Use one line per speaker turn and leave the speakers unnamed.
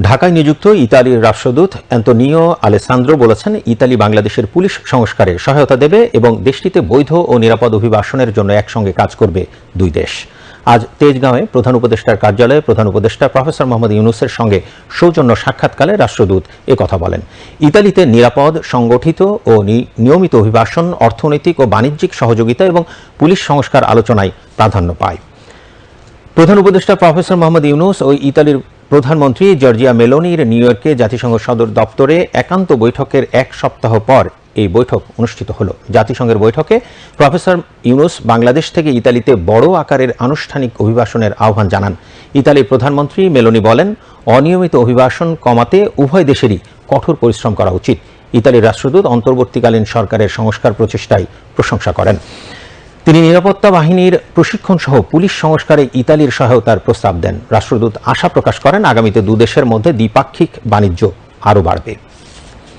ঢাকায় নিযুক্ত ইতালির রাষ্ট্রদূত অ্যান্তোনিও আলেসান্দ্রো বলেছেন, ইতালি বাংলাদেশের পুলিশ সংস্কারে সহায়তা দেবে এবং দেশটিতে বৈধ ও নিরাপদ অভিবাসনের জন্য একসঙ্গে কাজ করবে দুই দেশ। আজ তেজগাঁওয়ে প্রধান উপদেষ্টার কার্যালয়ে প্রধান উপদেষ্টা প্রফেসর মোহাম্মদ ইউনুসের সঙ্গে সৌজন্য সাক্ষাৎকালে রাষ্ট্রদূত কথা বলেন। ইতালিতে নিরাপদ, সংগঠিত ও নিয়মিত অভিবাসন, অর্থনৈতিক ও বাণিজ্যিক সহযোগিতা এবং পুলিশ সংস্কার আলোচনায় প্রাধান্য পায়। প্রধান উপদেষ্টা প্রফেসর মোহাম্মদ ইউনুস ও ইতালির প্রধানমন্ত্রী জর্জিয়া মেলোনির নিউ ইয়র্কে জাতিসংঘ সদর দপ্তরে একান্ত বৈঠকের এক সপ্তাহ পর এই বৈঠক অনুষ্ঠিত হলো। জাতিসংঘের বৈঠকে প্রফেসর ইউনুস বাংলাদেশ থেকে ইতালিতে বড় আকারের আনুষ্ঠানিক অভিবাসনের আহ্বান জানান। ইতালির প্রধানমন্ত্রী মেলোনি বলেন, অনিয়মিত অভিবাসন কমাতে উভয় দেশেরই কঠোর পরিশ্রম করা উচিত। ইতালির রাষ্ট্রদূত অন্তর্বর্তীকালীন সরকারের সংস্কার প্রচেষ্টায় প্রশংসা করেন। তিনি নিরাপত্তা বাহিনীর প্রশিক্ষণ সহ পুলিশ সংস্কারে ইতালির সহায়তার প্রস্তাব দেন। রাষ্ট্রদূত আশা প্রকাশ করেন, আগামীতে দুদেশের মধ্যে দ্বিপাক্ষিক বাণিজ্য আরও বাড়বে।